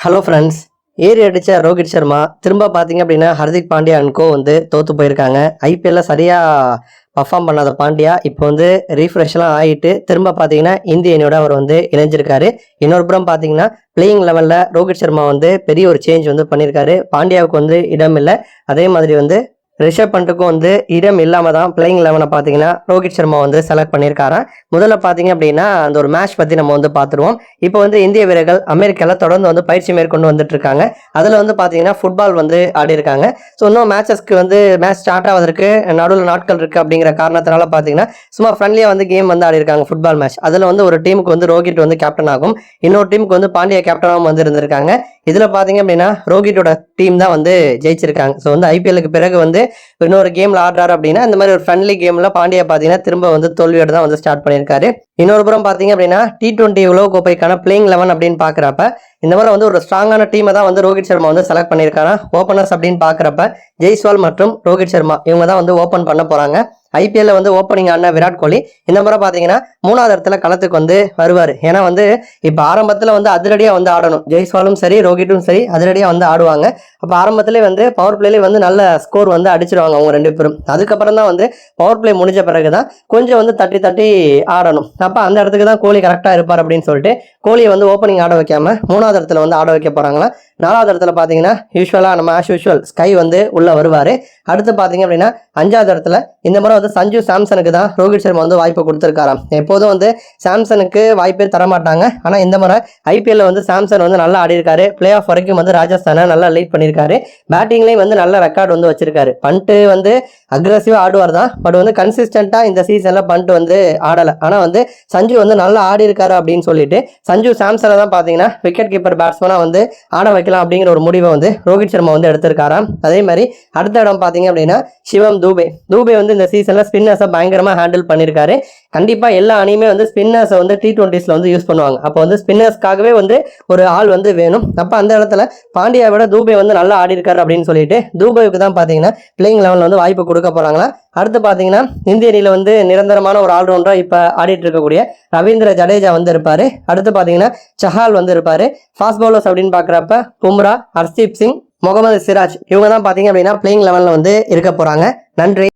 Hello friends ஏறி அடித்த ரோஹித் சர்மா திரும்ப பார்த்தீங்க அப்படின்னா ஹர்திக் பாண்டியா அன்கோ வந்து தோற்று போயிருக்காங்க. ஐபிஎல்ல சரியாக பர்ஃபார்ம் பண்ணாத பாண்டியா இப்போ வந்து ரீஃப்ரெஷ்லாம் ஆகிட்டு திரும்ப பார்த்தீங்கன்னா இந்திய அணியோட அவர் வந்து இணைஞ்சிருக்காரு. இன்னொரு புறம் பார்த்தீங்கன்னா பிளேயிங் லெவலில் ரோஹித் சர்மா வந்து பெரிய ஒரு சேஞ்ச் வந்து பண்ணியிருக்காரு பாண்டியாவுக்கு வந்து இடம் இல்லை அதே மாதிரி வந்து ரிஷப் பண்ட்டுக்கும் வந்து இடம் இல்லாமல் தான் பிளேயிங் லெவனை பார்த்தீங்கன்னா ரோஹித் சர்மா வந்து செலக்ட் பண்ணியிருக்காராம். முதல்ல பார்த்தீங்க அப்படின்னா அந்த ஒரு மேட்ச் பற்றி நம்ம வந்து பார்த்துருவோம். இப்போ வந்து இந்திய வீரர்கள் அமெரிக்காவில் தொடர்ந்து வந்து பயிற்சி மேற்கொண்டு வந்துட்டு இருக்காங்க அதில் வந்து பார்த்தீங்கன்னா ஃபுட்பால் வந்து ஆடி இருக்காங்க ஸோ இன்னும் மேட்சஸ்க்கு வந்து மேட்ச் ஸ்டார்ட் ஆவதற்கு நடுவில் நாட்கள் இருக்குது அப்படிங்கிற காரணத்தினால பார்த்தீங்கன்னா சும்மா ஃப்ரெண்ட்லியாக வந்து கேம் வந்து ஆடி இருக்காங்க ஃபுட்பால் மேட்ச் அதில் வந்து ஒரு டீமுக்கு வந்து ரோஹித் வந்து கேப்டன் ஆகும். இன்னொரு டீமுக்கு வந்து பாண்டிய கேப்டனாகவும் வந்து இருந்திருக்காங்க. இதில் பார்த்தீங்க அப்படின்னா ரோஹிட்டோட டீம் தான் வந்து ஜெயிச்சிருக்காங்க. ஸோ வந்து ஐபிஎல்லுக்கு பிறகு வந்து இன்னொரு கேமில் ஆடுறாரு அப்படின்னா இந்த மாதிரி ஒரு ஃப்ரெண்ட்லி கேமில் பாண்டியா பார்த்தீங்கன்னா திரும்ப வந்து தோல்வியோட தான் வந்து ஸ்டார்ட் பண்ணியிருக்காரு. இன்னொரு புறம் பார்த்தீங்க அப்படின்னா டி டுவெண்ட்டி உலக கோப்பைக்கான பிளேயிங் லெவன் அப்படின்னு பார்க்குறப்ப இந்த மாதிரி வந்து ஒரு ஸ்ட்ராங்கான டீமை தான் வந்து ரோஹித் சர்மா வந்து செலக்ட் பண்ணியிருக்காங்க ஓப்பனர்ஸ் அப்படின்னு பார்க்குறப்ப ஜெய்ஸ்வால் மற்றும் ரோஹித் சர்மா இவங்க தான் வந்து ஓப்பன் பண்ண போகிறாங்க ஐபிஎல்ல வந்து ஓப்பனிங் ஆடின விராட் கோலி. இந்த முறை பார்த்தீங்கன்னா மூணாவது இடத்துல களத்துக்கு வந்து வருவார். ஏன்னா வந்து இப்போ ஆரம்பத்தில் வந்து அதிரடியாக வந்து ஆடணும். ஜெய்ஸ்வாலும் சரி ரோஹிட்டும் சரி அதிரடியாக வந்து ஆடுவாங்க. அப்போ ஆரம்பத்திலே வந்து பவர் பிளேலேயே வந்து நல்ல ஸ்கோர் வந்து அடிச்சிருவாங்க அவங்க ரெண்டு பேரும். அதுக்கப்புறம் தான் வந்து பவர் பிளே முடிஞ்ச பிறகு தான் கொஞ்சம் வந்து தட்டி தட்டி ஆடணும். அப்போ அந்த இடத்துக்கு தான் கோலி கரெக்டாக இருப்பார் அப்படின்னு சொல்லிட்டு கோலியை வந்து ஓப்பனிங் ஆட வைக்காம மூணாவது இடத்துல வந்து ஆட வைக்க போகிறாங்களா நாலாவது இடத்துல பார்த்தீங்கன்னா யூஸ்வலாக நம்ம ஆஸ் யூஸ்வல் ஸ்கை வந்து உள்ளே வருவார். அடுத்து பார்த்தீங்க அப்படின்னா அஞ்சாவது இடத்துல இந்த முறை வந்து சஞ்சு சாம்சனுக்கு தான் ரோஹித் சர்மா வந்து வாய்ப்பு கொடுத்துருக்காராம். எப்போதும் வந்து சாம்சனுக்கு வாய்ப்பே தரமாட்டாங்க. ஆனால் இந்த முறை ஐபிஎல்ல வந்து சாம்சன் வந்து நல்லா ஆடிருக்காரு பிளே ஆஃப் வரைக்கும் வந்து ராஜஸ்தானை நல்லா லீட் பண்ணியிருக்காரு. பேட்டிங்லேயும் வந்து நல்ல ரெக்கார்டு வந்து வச்சிருக்காரு. பண்ட்டு வந்து அக்ரஸிவாக ஆடுவார் தான். பட் வந்து கன்சிஸ்டண்ட்டாக இந்த சீசனில் பண்ட்டு வந்து ஆடலை. ஆனால் வந்து சஞ்சு வந்து நல்லா ஆடி இருக்காரு அப்படின்னு சொல்லிட்டு சஞ்சு சாம்சனை தான் பார்த்தீங்கன்னா விக்கெட் கீப்பர் பேட்ஸ்மனாக வந்து ஆட வைக்கலாம் அப்படிங்கிற ஒரு முடிவை வந்து ரோஹித் சர்மா வந்து எடுத்திருக்காராம். அதே மாதிரி அடுத்த இடம் பார்த்தீங்க அப்படின்னா சிவம் தூபே. தூபே வந்து இந்த சீசனில் ஸ்பின்னர்ஸை பயங்கரமாக ஹேண்டில் பண்ணியிருக்காரு. கண்டிப்பாக எல்லா அணியுமே வந்து ஸ்பின்னர்ஸை வந்து டி ட்வெண்ட்டிஸில் வந்து யூஸ் பண்ணுவாங்க. அப்போ வந்து ஸ்பின்னர்ஸ்க்காகவே வந்து ஒரு ஆள் வந்து வேணும். அப்போ அந்த இடத்துல பாண்டியா விட தூபே வந்து நல்லா ஆடி இருக்காரு அப்படின்னு சொல்லிட்டு தூபேவுக்கு தான் பார்த்தீங்கன்னா பிளேயிங் லெவலில் வந்து வாய்ப்பு கொடுக்க போகிறாங்களா அடுத்து பார்த்தீங்கன்னா இந்திய அணியில் வந்து நிரந்தரமான ஒரு ஆல்ரவுண்டராக இப்போ ஆடிட்டு இருக்கக்கூடிய ரவீந்திர ஜடேஜா வந்து இருப்பார். அடுத்து பார்த்தீங்கன்னா சஹால் வந்து இருப்பார். ஃபாஸ்ட் பவுலர்ஸ் அப்படின்னு பார்க்குறப்ப பும்ரா ஹர்ஷீப் சிங் முகமது சிராஜ் இவங்க தான் பார்த்தீங்க அப்படின்னா பிளேயிங் லெவலில் வந்து இருக்க போகிறாங்க நன்றி.